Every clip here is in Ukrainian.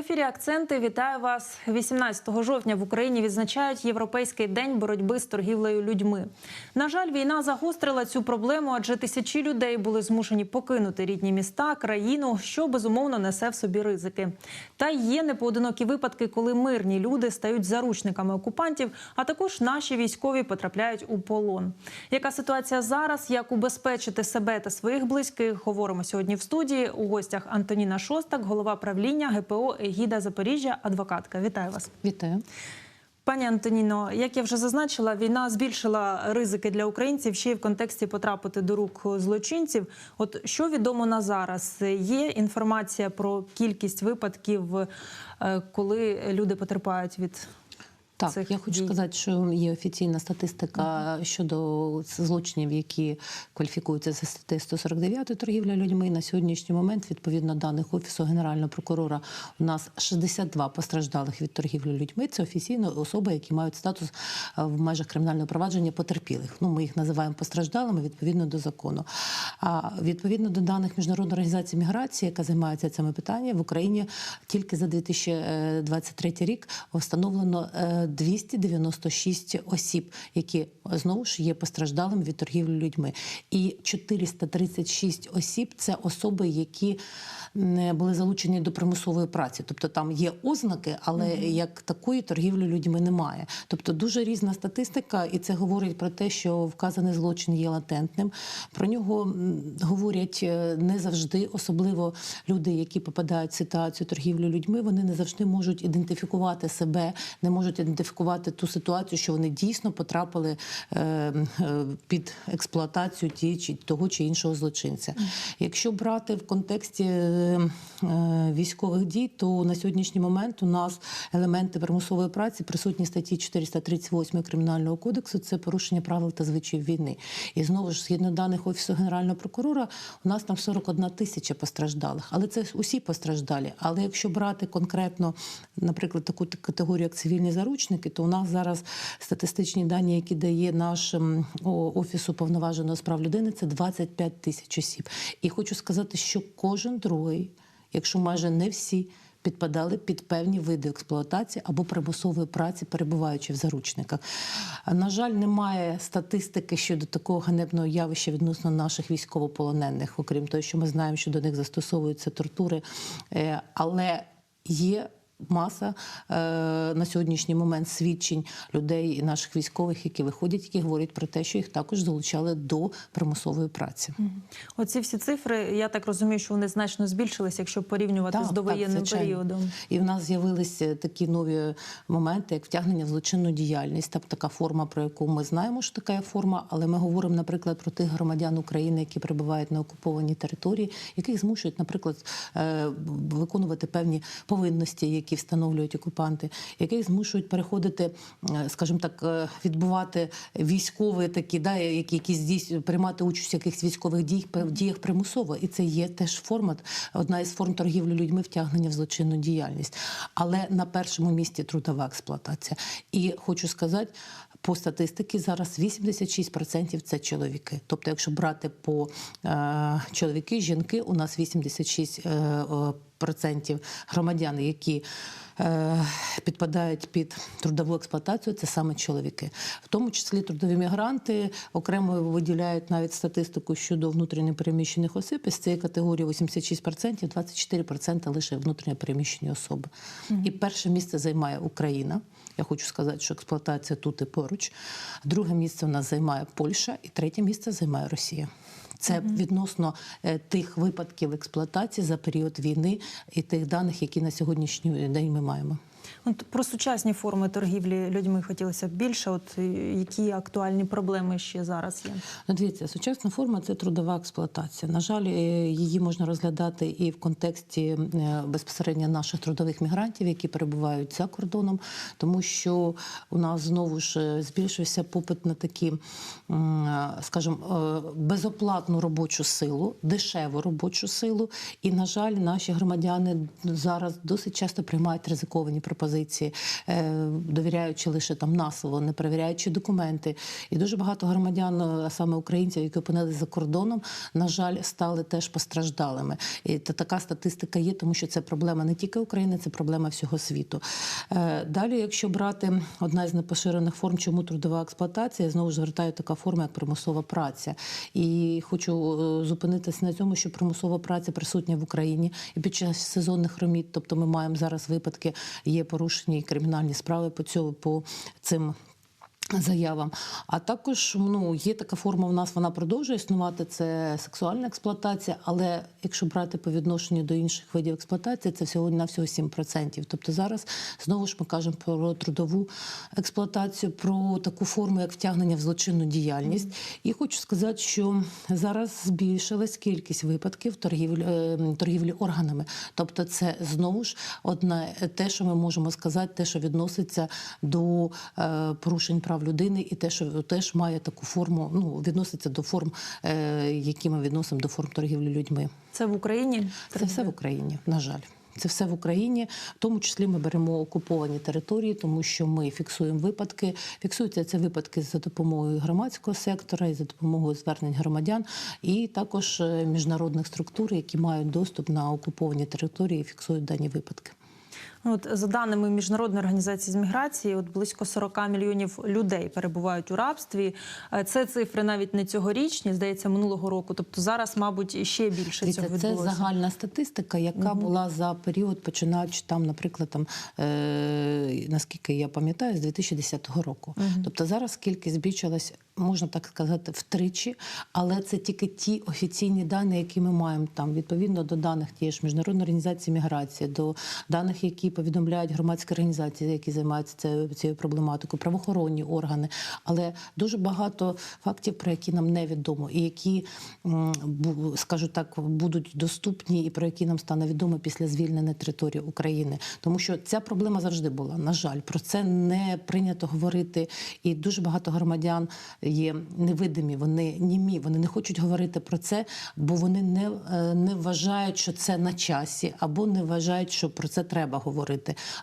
ефірі Акценти вітаю вас. 18 жовтня в Україні відзначають Європейський день боротьби з торгівлею людьми. На жаль, війна загострила цю проблему, адже тисячі людей були змушені покинути рідні міста, країну, що безумовно несе в собі ризики. Та є непоодинокі випадки, коли мирні люди стають заручниками окупантів, а також наші військові потрапляють у полон. Яка ситуація зараз? Як убезпечити себе та своїх близьких? Говоримо сьогодні в студії. У гостях Антоніна Шостак, голова правління ГПО Егіда Запоріжжя, адвокатка. Вітаю вас. Вітаю. Пані Антоніно, як я вже зазначила, війна збільшила ризики для українців ще й в контексті потрапити до рук злочинців. От що відомо на зараз? Є інформація про кількість випадків, е, коли люди потерпають від Так, цих я хочу дій? сказати, що є офіційна статистика щодо злочинів, які кваліфікуються за статтею 149 торгівля людьми. На сьогоднішній момент, відповідно даних офісу генерального прокурора, у нас 62 постраждалих від торгівлі людьми. Це офіційно особи, які мають статус е, в межах кримінального провадження потерпілих. Ну, ми їх називаємо постраждалими відповідно до закону. А відповідно до даних міжнародної організації міграції, яка займається цими питаннями, в Україні тільки за 2023 рік встановлено е, 296 осіб, які знову ж є постраждалими від торгівлі людьми. І 436 осіб це особи, які були залучені до примусової праці. Тобто там є ознаки, але як такої торгівлі людьми немає. Тобто дуже різна статистика, і це говорить про те, що вказаний злочин є латентним. Про нього говорять е, не завжди, особливо люди, які попадають в ситуацію торгівлі людьми, вони не завжди можуть ідентифікувати себе, не можуть ідентифікувати ту ситуацію, що вони дійсно потрапили е, е, під експлуатацію ті чи того чи іншого злочинця. Якщо брати в контексті е, військових дій, то на сьогоднішній момент у нас елементи примусової праці присутні статті 438 кримінального кодексу. Це порушення правил та звичаїв війни. І знову ж згідно даних офісу генерального прокурора, у нас там 41 тисяча постраждалих, але це усі постраждалі. Але якщо брати конкретно, наприклад, таку категорію, як цивільні заручники, то у нас зараз статистичні дані, які дає наш ем, о, офісу повноваженого з прав людини, це 25 тисяч осіб. І хочу сказати, що кожен другий, якщо майже не всі. Підпадали під певні види експлуатації або примусової праці, перебуваючи в заручниках. На жаль, немає статистики щодо такого ганебного явища відносно наших військовополонених, окрім того, що ми знаємо, що до них застосовуються тортури. Е, Але є маса е, на сьогоднішній момент свідчень людей, наших військових, які виходять, які говорять про те, що їх також залучали до примусової праці. Оці всі цифри, я так розумію, що вони значно збільшилися, якщо порівнювати з довоєнним звичайно. періодом. І в нас з'явилися такі нові моменти, як втягнення в злочинну діяльність. Тобто така форма, про яку ми знаємо, що така є форма, але ми говоримо, наприклад, про тих громадян України, які перебувають на окупованій території, яких змушують, наприклад, е, виконувати певні повинності, які встановлюють окупанти, яких змушують переходити, е, скажімо так, е, відбувати військові такі, да, які, які здійснюють, приймати участь в якихось військових в діях примусово. І це є теж формат, одна із форм торгівлі людьми втягнення в злочинну діяльність. Але на першому місці трудова експлуатація. І хочу сказати, по статистиці зараз 86% це чоловіки. Тобто, якщо брати по е, чоловіки, жінки, у нас 86% е, процентів громадян, які е, підпадають під трудову експлуатацію, це саме чоловіки. В тому числі трудові мігранти окремо виділяють навіть статистику щодо внутрішньо переміщених осіб. Із цієї категорії 86%, 24% лише внутрішньо переміщені особи. І перше місце займає Україна. Я хочу сказати, що експлуатація тут і поруч. Друге місце у нас займає Польща, і третє місце займає Росія. Це відносно е, тих випадків експлуатації за період війни і тих даних, які на сьогоднішній день ми маємо. От про сучасні форми торгівлі людьми хотілося б більше. От е, які актуальні проблеми ще зараз є? Ну, дивіться, сучасна форма це трудова експлуатація. На жаль, е, її можна розглядати і в контексті е, безпосередньо наших трудових мігрантів, які перебувають за кордоном, тому що у нас знову ж збільшився попит на такі, скажімо, безоплатну робочу силу, дешеву робочу силу. І, на жаль, наші громадяни зараз досить часто приймають ризиковані пропозиції. Пропозиції, е, довіряючи лише там насово, не перевіряючи документи. І дуже багато громадян, а саме українців, які опинилися за кордоном, на жаль, стали теж постраждалими. І та така статистика є, тому що це проблема не тільки України, це проблема всього світу. Е, Далі, якщо брати одна з непоширених форм, чому трудова експлуатація, я знову ж звертаю така форма, як примусова праця. І хочу е, зупинитися на цьому, що примусова праця присутня в Україні і під час сезонних роміт. Тобто, ми маємо зараз випадки, є порушені кримінальні справи по цьому по цим. Заявам, а також ну є така форма. В нас вона продовжує існувати. Це сексуальна експлуатація. Але якщо брати по відношенню до інших видів експлуатації, це всього на всього 7%. Тобто зараз знову ж ми кажемо про трудову експлуатацію, про таку форму, як втягнення в злочинну діяльність. І хочу сказати, що зараз збільшилась кількість випадків торгівлі е, торгівлі органами. Тобто, це знову ж одне те, що ми можемо сказати, те, що відноситься до е, порушень прав людини, і те, що теж має таку форму, ну відноситься до форм, е, які ми відносимо до форм торгівлі людьми. Це в Україні? Це все в Україні, на жаль. Це все в Україні, в тому числі ми беремо окуповані території, тому що ми фіксуємо випадки. Фіксуються ці випадки за допомогою громадського сектора і за допомогою звернень громадян, і також е, міжнародних структур, які мають доступ на окуповані території, і фіксують дані випадки. Ну, От за даними міжнародної організації з міграції, от близько 40 мільйонів людей перебувають у рабстві. Е, Це цифри навіть не цьогорічні, здається, минулого року. Тобто зараз, мабуть, ще більше Дивіться, цього це загальна статистика, яка була за період, починаючи там, наприклад, там е, наскільки я пам'ятаю, з 2010 року. Тобто зараз кількість збільшилась, можна так сказати, втричі, але це тільки ті офіційні дані, які ми маємо там відповідно до даних тієї ж міжнародної організації міграції, до даних, які повідомляють громадські організації, які займаються цією, проблематикою, правоохоронні органи. Але дуже багато фактів, про які нам невідомо, і які, скажу так, будуть доступні, і про які нам стане відомо після звільнення території України. Тому що ця проблема завжди була. На жаль, про це не прийнято говорити. І дуже багато громадян є невидимі, вони німі, вони не хочуть говорити про це, бо вони не, е, не вважають, що це на часі, або не вважають, що про це треба говорити.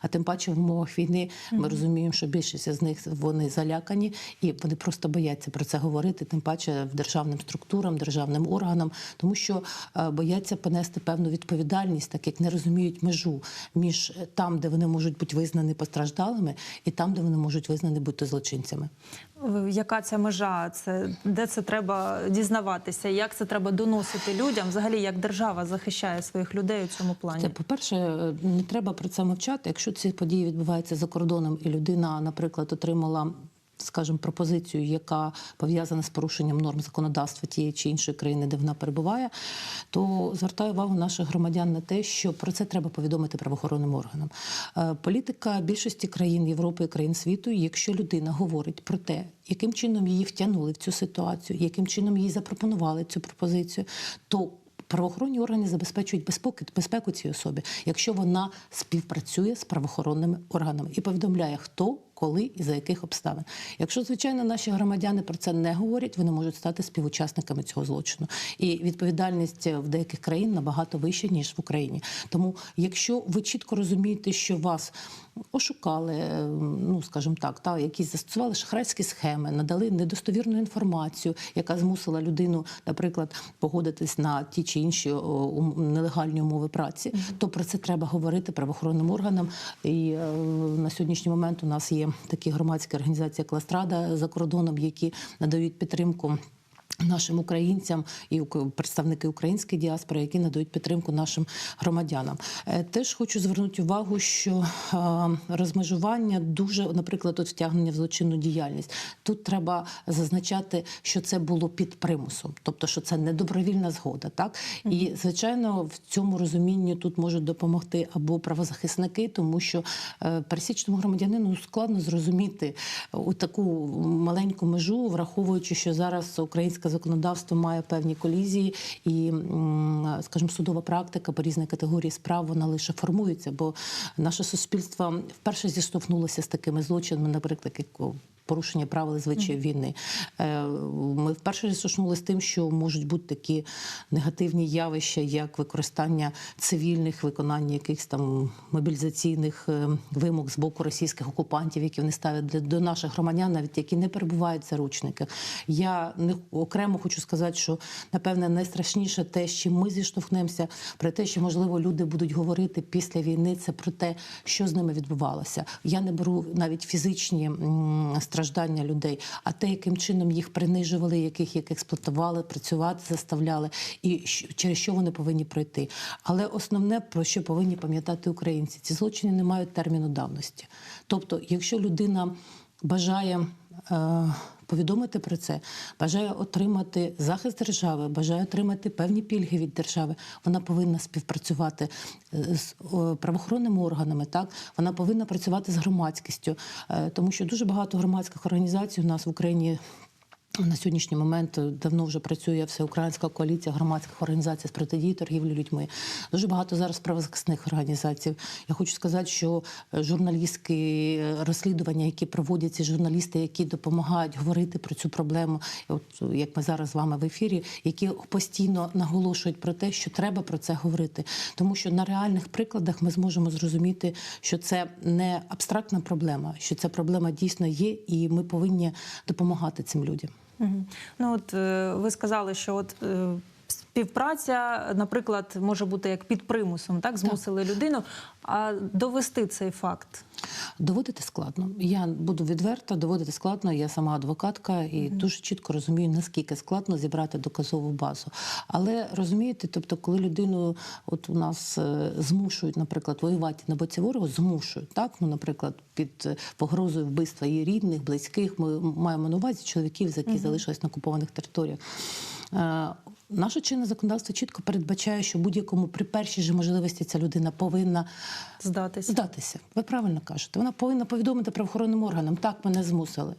А тим паче в умовах війни ми розуміємо, що більшість з них вони залякані і вони просто бояться про це говорити, тим паче в державним структурам, державним органам, тому що е, бояться понести певну відповідальність, так як не розуміють межу між е, там, де вони можуть бути визнані постраждалими, і там, де вони можуть визнані бути злочинцями. Яка це межа? Це де це треба дізнаватися? Як це треба доносити людям? Взагалі, як держава захищає своїх людей у цьому плані? Це, по-перше, не треба про це мовчати. Якщо ці події відбуваються за кордоном, і людина, наприклад, отримала. Скажімо, пропозицію, яка пов'язана з порушенням норм законодавства тієї чи іншої країни, де вона перебуває, то звертаю увагу наших громадян на те, що про це треба повідомити правоохоронним органам. Е, Політика більшості країн Європи і країн світу, якщо людина говорить про те, яким чином її втягнули в цю ситуацію, яким чином їй запропонували цю пропозицію, то Правоохоронні органи забезпечують безпеку, безпеку цій особі, якщо вона співпрацює з правоохоронними органами і повідомляє, хто, коли і за яких обставин. Якщо, звичайно, наші громадяни про це не говорять, вони можуть стати співучасниками цього злочину. І відповідальність в деяких країн набагато вища, ніж в Україні. Тому, якщо ви чітко розумієте, що вас ошукали, ну скажімо так, та якісь застосували шахрайські схеми, надали недостовірну інформацію, яка змусила людину, наприклад, погодитись на ті чи інші нелегальні умови праці, то про це треба говорити правоохоронним органам. І е, на сьогоднішній момент у нас є такі громадські організації, як Ластрада за кордоном, які надають підтримку. Нашим українцям і представники української діаспори, які надають підтримку нашим громадянам, Е, теж хочу звернути увагу, що е, розмежування дуже, наприклад, тут втягнення в злочинну діяльність. Тут треба зазначати, що це було під примусом, тобто, що це не добровільна згода. Так і звичайно, в цьому розумінні тут можуть допомогти або правозахисники, тому що е, пересічному громадянину складно зрозуміти у таку маленьку межу, враховуючи, що зараз українське законодавство має певні колізії, і, скажімо, судова практика по різних категорії справ вона лише формується, бо наше суспільство вперше зіштовхнулося з такими злочинами, наприклад, як порушення правил і звичаїв війни. Е, Ми вперше зіштовхнулися з тим, що можуть бути такі негативні явища, як використання цивільних, виконання якихось там мобілізаційних е, вимог з боку російських окупантів, які вони ставлять до наших громадян, навіть які не перебувають в заручниках. Я не окремо хочу сказати, що напевне найстрашніше те, з чим ми зіштовхнемося, про те, що можливо люди будуть говорити після війни, це про те, що з ними відбувалося. Я не беру навіть фізичні м, страждання людей, а те, яким чином їх принижували, яких їх експлуатували, працювати заставляли, і через що вони повинні пройти. Але основне про що повинні пам'ятати українці, ці злочини не мають терміну давності. Тобто, якщо людина бажає. Е, Повідомити про це, бажає отримати захист держави, бажає отримати певні пільги від держави. Вона повинна співпрацювати е, з правоохоронними органами. Так вона повинна працювати з громадськістю, Е, тому що дуже багато громадських організацій у нас в Україні. На сьогоднішній момент давно вже працює всеукраїнська коаліція громадських організацій з протидії торгівлі людьми. Дуже багато зараз правозахисних організацій. Я хочу сказати, що е, журналістські е, розслідування, які проводять ці журналісти, які допомагають говорити про цю проблему, от як ми зараз з вами в ефірі, які постійно наголошують про те, що треба про це говорити, тому що на реальних прикладах ми зможемо зрозуміти, що це не абстрактна проблема, що ця проблема дійсно є, і ми повинні допомагати цим людям. Ну от е, ви сказали, що от е, співпраця, наприклад, може бути як під примусом, так змусили людину. А довести цей факт Доводити складно. Я буду відверта, доводити складно. Я сама адвокатка і дуже чітко розумію, наскільки складно зібрати доказову базу. Але розумієте, тобто, коли людину от у нас е, змушують, наприклад, воювати на боці ворогу, змушують так. Ну, наприклад, під е, погрозою вбивства її рідних, близьких. Ми маємо на увазі чоловіків, які залишились на окупованих територіях. Е, Наше чинне законодавство чітко передбачає, що будь-якому при першій же можливості ця людина повинна здатися. здатися. Ви правильно кажете. Вона повинна повідомити правоохоронним органам. Так мене змусили.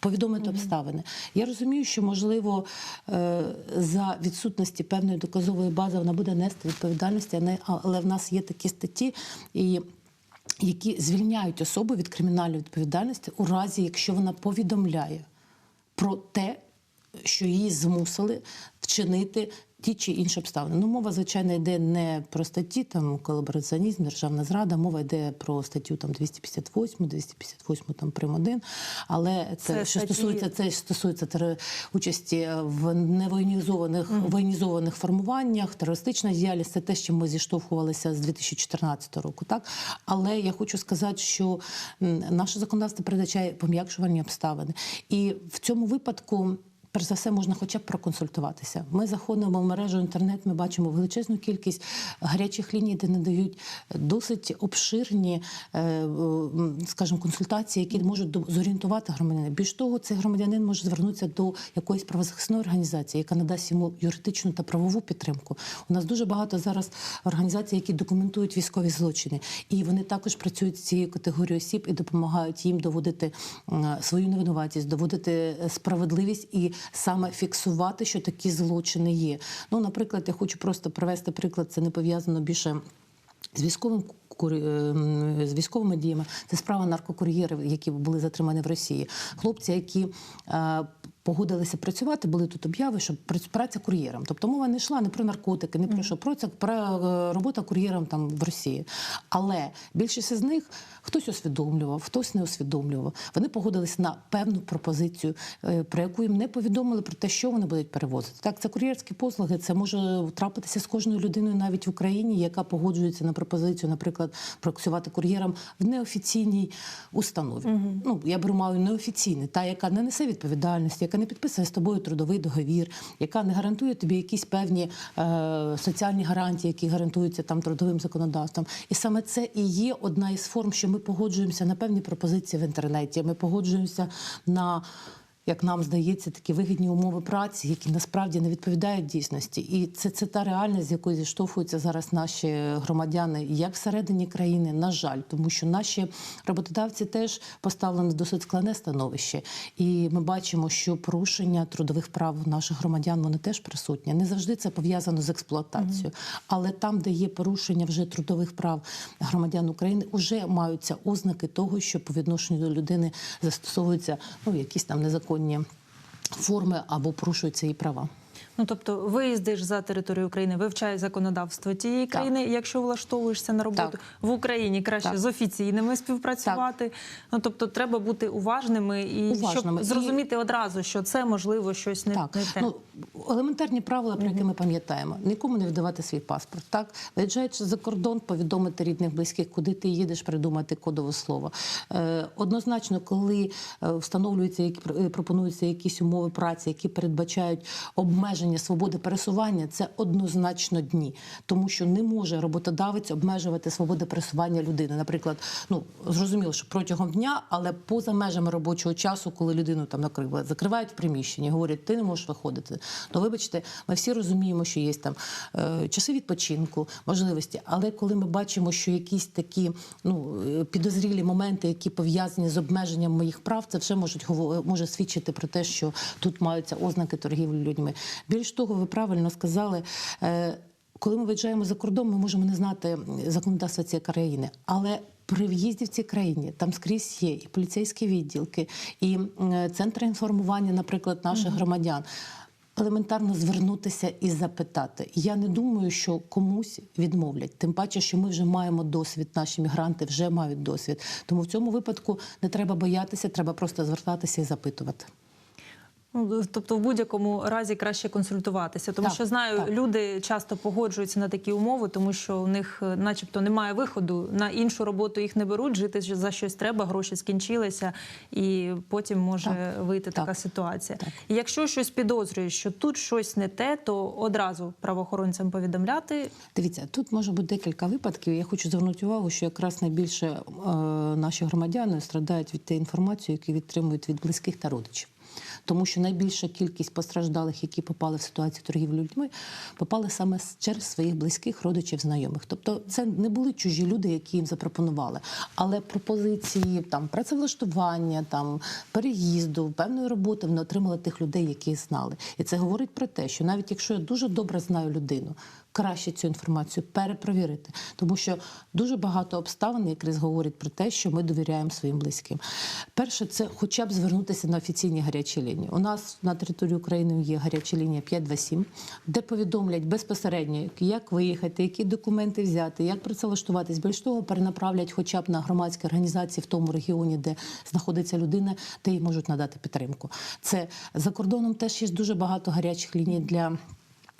Повідомити обставини. Я розумію, що можливо е, за відсутності певної доказової бази вона буде нести відповідальність, але в нас є такі статті, і які звільняють особу від кримінальної відповідальності у разі, якщо вона повідомляє про те, що її змусили вчинити ті чи інші обставини. Ну, мова, звичайно, йде не про статті, там колабораціонізм, державна зрада, мова йде про статтю там 258, 258 там прим. 1, але це, Це що статті- стосується це стосується тере- участі в невоєнізованих воєнізованих формуваннях, терористична діяльність це те, чим ми зіштовхувалися з 2014 року. Так але я хочу сказати, що наше законодавство передбачає пом'якшування обставини, і в цьому випадку. Перш за все, можна хоча б проконсультуватися. Ми заходимо в мережу інтернет, ми бачимо величезну кількість гарячих ліній, де надають досить обширні, е, скажімо, консультації, які можуть зорієнтувати громадянина. Більш того, цей громадянин може звернутися до якоїсь правозахисної організації, яка надасть йому юридичну та правову підтримку. У нас дуже багато зараз організацій, які документують військові злочини, і вони також працюють з цією категорією осіб і допомагають їм доводити свою невинуватість, доводити е, справедливість і саме фіксувати, що такі злочини є. Ну, наприклад, я хочу просто привести приклад, це не пов'язано більше. З військовим ем, з військовими діями це справа наркокур'єрів, які були затримані в Росії. Хлопці, які е, погодилися працювати, були тут обяви, що прац- праця кур'єром. Тобто мова не йшла не про наркотики, не про що про це про е, робота кур'єром там в Росії. Але більшість з них хтось усвідомлював, хтось не усвідомлював. Вони погодились на певну пропозицію, е, про яку їм не повідомили про те, що вони будуть перевозити. Так, це кур'єрські послуги. Це може трапитися з кожною людиною навіть в Україні, яка погоджується на пропозицію, наприклад, працювати кур'єром в неофіційній установі. Ну я беру маю неофіційний, та яка не несе відповідальності, яка не підписує з тобою трудовий договір, яка не гарантує тобі якісь певні е, соціальні гарантії, які гарантуються там трудовим законодавством. І саме це і є одна із форм, що ми погоджуємося на певні пропозиції в інтернеті. Ми погоджуємося на як нам здається, такі вигідні умови праці, які насправді не відповідають дійсності. І це, це та реальність, з якою зіштовхуються зараз наші громадяни, як всередині країни, на жаль, тому що наші роботодавці теж поставлені в досить складне становище. І ми бачимо, що порушення трудових прав наших громадян вони теж присутні. Не завжди це пов'язано з експлуатацією, але там, де є порушення вже трудових прав громадян України, вже маються ознаки того, що по відношенню до людини застосовуються ну якісь там незаконні форми або порушуються її права. Ну тобто, виїздиш за територію України, вивчаєш законодавство тієї Так. країни, якщо влаштовуєшся на роботу Так. в Україні, краще Так. з офіційними співпрацювати. Ну тобто, треба бути уважними і Уважними. щоб зрозуміти одразу, що це можливо щось не, Так, не те. ну елементарні правила, про які ми пам'ятаємо, нікому не віддавати свій паспорт. Так, виїжджаючи за кордон, повідомити рідних, близьких, куди ти їдеш, придумати кодове слово. Е, однозначно, коли е, встановлюються які е, пропонуються якісь умови праці, які передбачають обмеження свободи пересування, це однозначно дні, тому що не може роботодавець обмежувати свободу пересування людини. Наприклад, ну зрозуміло, що протягом дня, але поза межами робочого часу, коли людину там наприклад, закривають в приміщенні, говорять, ти не можеш виходити. Ну, вибачте, ми всі розуміємо, що є там е, часи відпочинку, можливості. Але коли ми бачимо, що якісь такі ну е, підозрілі моменти, які пов'язані з обмеженням моїх прав, це вже можуть може свідчити про те, що тут маються ознаки торгівлі людьми. Більш того, ви правильно сказали. Е, коли ми виїжджаємо за кордон, ми можемо не знати законодавства цієї країни, але при в'їзді в ці країні там скрізь є і поліцейські відділки, і е, центри інформування, наприклад, наших громадян. Елементарно звернутися і запитати. Я не думаю, що комусь відмовлять. Тим паче, що ми вже маємо досвід, наші мігранти вже мають досвід. Тому в цьому випадку не треба боятися, треба просто звертатися і запитувати. Ну, тобто, в будь-якому разі краще консультуватися, тому Так, що знаю, так. люди часто погоджуються на такі умови, тому що у них, е, начебто, немає виходу на іншу роботу їх не беруть. Жити за щось треба, гроші скінчилися, і потім може вийти така ситуація. так. І якщо щось підозрюєш, що тут щось не те, то одразу правоохоронцям повідомляти. Дивіться, тут може бути декілька випадків. Я хочу звернути увагу, що якраз найбільше е, наші громадяни страдають від тієї інформації, яку відтримують від близьких та родичів. Тому що найбільша кількість постраждалих, які попали в ситуацію торгівлі людьми, попали саме через своїх близьких родичів, знайомих. Тобто, це не були чужі люди, які їм запропонували. Але пропозиції там працевлаштування, там переїзду, певної роботи вони отримали тих людей, які знали. І це говорить про те, що навіть якщо я дуже добре знаю людину, краще цю інформацію перепровірити, тому що дуже багато обставин якраз говорять про те, що ми довіряємо своїм близьким. Перше, це хоча б звернутися на офіційні гарячі лінії. У нас на території України є гаряча лінія 527, де повідомлять безпосередньо, як виїхати, які документи взяти, як працевлаштуватись. Більш того, перенаправлять хоча б на громадські організації в тому регіоні, де знаходиться людина, де їй можуть надати підтримку. Це за кордоном теж є дуже багато гарячих ліній для.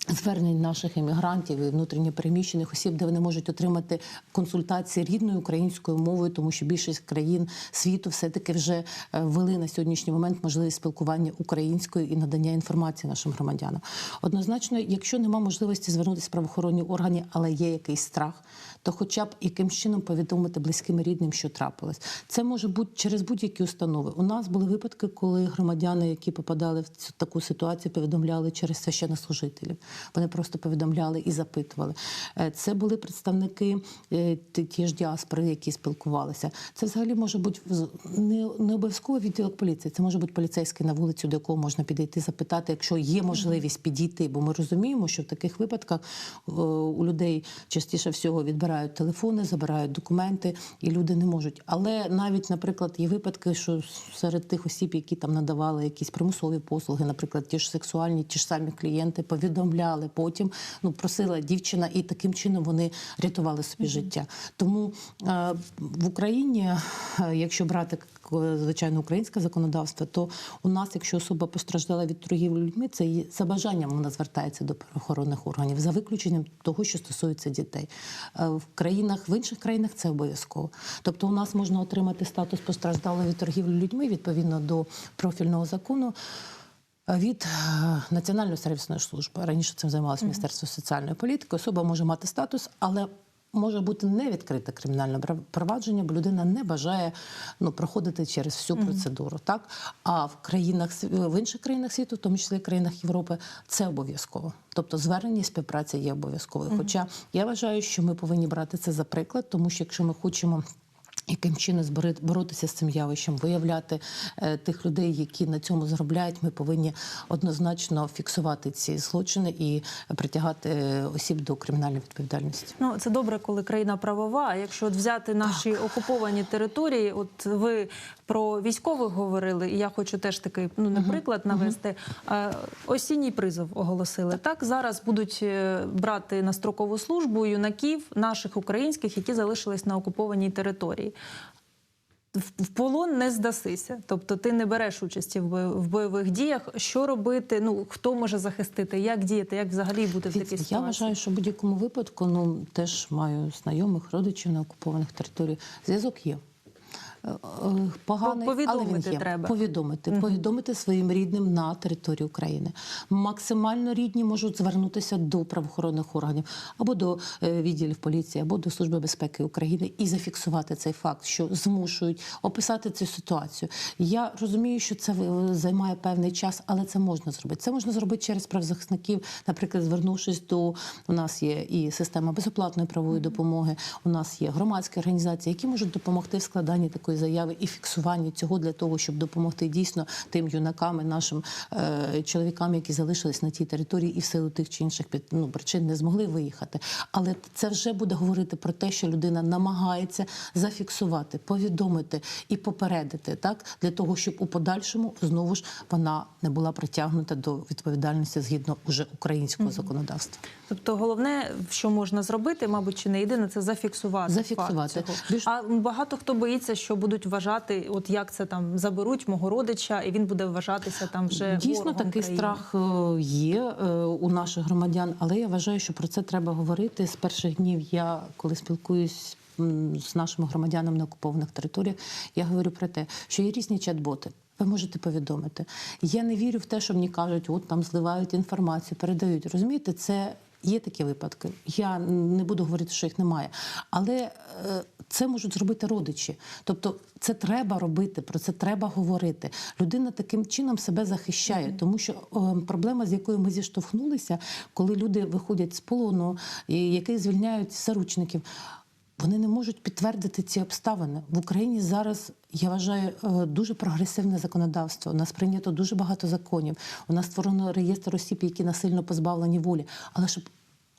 Звернень наших емігрантів і внутрішньопереміщених осіб, де вони можуть отримати консультації рідною українською мовою, тому що більшість країн світу все-таки вже е, ввели на сьогоднішній момент можливість спілкування українською і надання інформації нашим громадянам. Однозначно, якщо нема можливості звернутися в правоохоронні органи, але є якийсь страх, то хоча б якимсь чином повідомити близьким і рідним, що трапилось. Це може бути через будь-які установи. У нас були випадки, коли громадяни, які попадали в цю таку ситуацію, повідомляли через священнослужителів. Вони просто повідомляли і запитували. Е, Це були представники е, ті ті ж діаспори, які спілкувалися. Це взагалі може бути не, не обов'язково відділок поліції. Це може бути поліцейський на вулицю, до якого можна підійти, запитати, якщо є можливість підійти. Бо ми розуміємо, що в таких випадках е, у людей частіше всього відбирають телефони, забирають документи, і люди не можуть. Але навіть, наприклад, є випадки, що серед тих осіб, які там надавали якісь примусові послуги, наприклад, ті ж сексуальні, ті ж самі клієнти повідомляли потім. Ну просила дівчина, і таким чином вони рятували собі життя. Тому е, в Україні, е, якщо брати звичайно українське законодавство, то у нас, якщо особа постраждала від торгівлі людьми, це її за бажанням вона звертається до правоохоронних органів за виключенням того, що стосується дітей. Е, В країнах в інших країнах це обов'язково. Тобто, у нас можна отримати статус постраждалого від торгівлі людьми відповідно до профільного закону. е, Від е, Національної сервісної служби раніше цим займалося Міністерство соціальної політики. Особа може мати статус, але може бути не відкрите кримінальне провадження, бо людина не бажає ну, проходити через всю процедуру. Так? А в країнах в інших країнах світу, в тому числі в країнах Європи, це обов'язково. Тобто звернення і співпраця є обов'язковою. Хоча я вважаю, що ми повинні брати це за приклад, тому що якщо ми хочемо. Яким чином боротися з цим явищем, виявляти е, тих людей, які на цьому заробляють, ми повинні однозначно фіксувати ці злочини і притягати е, осіб до кримінальної відповідальності. Ну це добре, коли країна правова. А якщо от взяти наші окуповані території, от ви про військових говорили, і я хочу теж такий ну не приклад навести. Е, Осінній призов оголосили. Так зараз будуть брати на строкову службу юнаків наших українських, які залишились на окупованій території. В полон не здасися, тобто ти не береш участі в бойових діях. Що робити? Ну хто може захистити, як діяти, як взагалі бути в такій ситуації? Я вважаю, що в будь-якому випадку ну теж маю знайомих родичів на окупованих територіях. Зв'язок є. Е, Поганий, але він Повідомити є. треба. Повідомити, повідомити своїм рідним на території України. Максимально рідні можуть звернутися до правоохоронних органів або до е, відділів поліції, або до Служби безпеки України і зафіксувати цей факт, що змушують описати цю ситуацію. Я розумію, що це е, займає певний час, але це можна зробити. Це можна зробити через правозахисників, наприклад, звернувшись до у нас є і система безоплатної правової допомоги. У нас є громадські організації, які можуть допомогти в складанні такої заяви і фіксуванні цього для того, щоб допомогти дійсно тим юнакам і нашим е, чоловікам, які залишились на тій території і в силу тих чи інших під- ну, причин не змогли виїхати. Але це вже буде говорити про те, що людина намагається зафіксувати, повідомити і попередити так для того, щоб у подальшому знову ж вона не була притягнута до відповідальності згідно уже українського законодавства. Тобто головне, що можна зробити, мабуть, чи не єдине, це зафіксувати. Зафіксувати. Факт цього. Більш- А багато хто боїться, що будуть вважати, от як це там заберуть мого родича, і він буде вважатися там вже Дійсно, такий країни. страх е, є е, у наших громадян, але я вважаю, що про це треба говорити з перших днів. Я коли спілкуюсь з нашими громадянами на окупованих територіях, я говорю про те, що є різні чат-боти. Ви можете повідомити. Я не вірю в те, що мені кажуть, от там зливають інформацію, передають. Розумієте, це є такі випадки. Я не буду говорити, що їх немає. Але е, це можуть зробити родичі. Тобто, це треба робити, про це треба говорити. Людина таким чином себе захищає, тому що е, проблема, з якою ми зіштовхнулися, коли люди виходять з полону, і яких звільняють заручників. Вони не можуть підтвердити ці обставини в Україні. Зараз я вважаю е, дуже прогресивне законодавство. У нас прийнято дуже багато законів. У нас створено реєстр осіб, які насильно позбавлені волі. Але щоб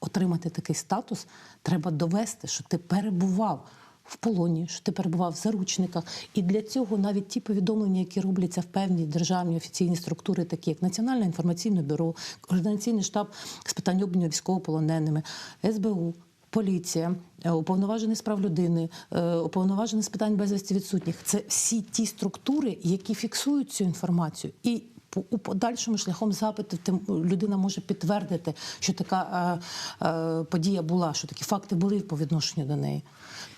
отримати такий статус, треба довести, що ти перебував. В полоні, що ти перебував в заручниках, і для цього навіть ті повідомлення, які робляться в певні державні офіційні структури, такі як Національне інформаційне бюро, координаційний штаб з питань обміну військовополоненими, СБУ, поліція, е, уповноважений з прав людини, е, уповноважений з питань безвісті відсутніх. Це всі ті структури, які фіксують цю інформацію і. У подальшому шляхом запиту людина може підтвердити, що така е, е, подія була, що такі факти були по відношенню до неї.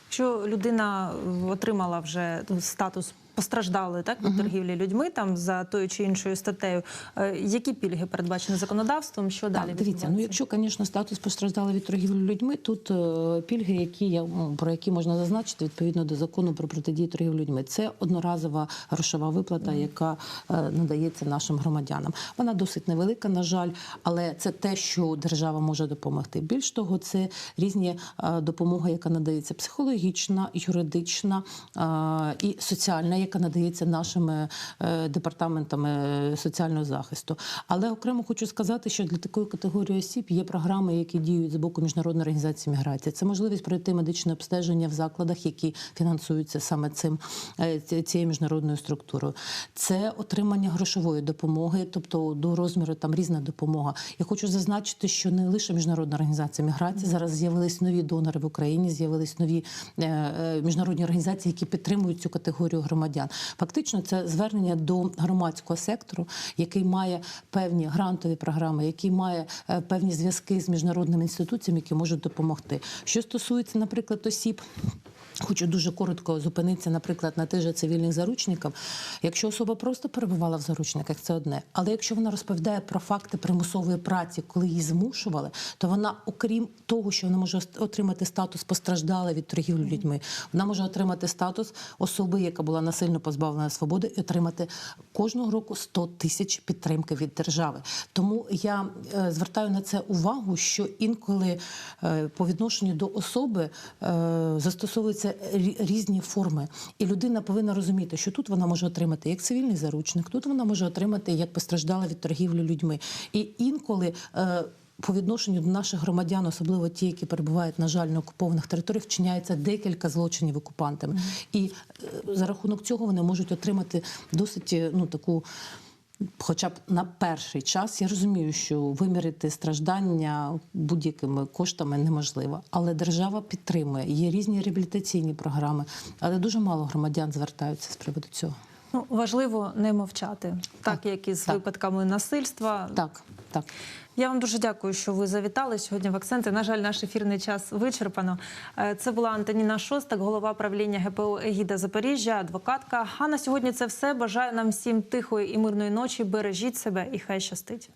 Якщо людина е, отримала вже статус постраждалої так від торгівлі людьми, там за тою чи іншою статтею, е, які пільги передбачені законодавством? Що далі дивіться, ну якщо, звісно, статус постраждали від торгівлі людьми, тут е, пільги, які я ну, про які можна зазначити відповідно до закону про протидію торгівлі людьми. Це одноразова грошова виплата, яка е, надається нашим громадянам. Вона досить невелика, на жаль, але це те, що держава може допомогти. Більш того, це різні е, допомога, яка надається психологічна, юридична е, і соціальна, яка надається нашими е, департаментами е, соціального захисту. Але окремо хочу сказати, що для такої категорії осіб є програми, які діють з боку міжнародної організації міграції. Це можливість пройти медичне обстеження в закладах, які фінансуються саме цим е, цією міжнародною структурою. Це отримання грошової допомоги, тобто до розміру там різна допомога. Я хочу зазначити, що не лише міжнародна організація міграції зараз з'явились нові донори в Україні, з'явились нові міжнародні організації, які підтримують цю категорію громадян. Фактично, це звернення до громадського сектору, який має певні грантові програми, який має е, певні зв'язки з міжнародними інституціями, які можуть допомогти. Що стосується, наприклад, осіб. Хочу дуже коротко зупинитися, наприклад, на же цивільних заручників. Якщо особа просто перебувала в заручниках, це одне. Але якщо вона розповідає про факти примусової праці, коли її змушували, то вона, окрім того, що вона може отримати статус постраждала від торгівлі людьми, вона може отримати статус особи, яка була насильно позбавлена свободи, і отримати кожного року 100 тисяч підтримки від держави. Тому я е, звертаю на це увагу, що інколи е, по відношенню до особи е, рі- різні форми, і людина повинна розуміти, що тут вона може отримати як цивільний заручник, тут вона може отримати як постраждала від торгівлі людьми. І інколи. е, по відношенню до наших громадян, особливо ті, які перебувають, на жаль, на окупованих територіях, вчиняється декілька злочинів окупантами, і е, за рахунок цього вони можуть отримати досить е, ну таку Хоча б на перший час я розумію, що вимірити страждання будь-якими коштами неможливо, але держава підтримує. Є різні реабілітаційні програми, але дуже мало громадян звертаються з приводу цього. Ну важливо не мовчати, так, Так, як і з так. випадками насильства. Так, так. Я вам дуже дякую, що ви завітали сьогодні в акценти. На жаль, наш ефірний час вичерпано. Е, Це була Антоніна Шостак, голова правління ГПУ Егіда Запоріжжя, адвокатка. А на сьогодні це все. Бажаю нам всім тихої і мирної ночі. Бережіть себе і хай щастить.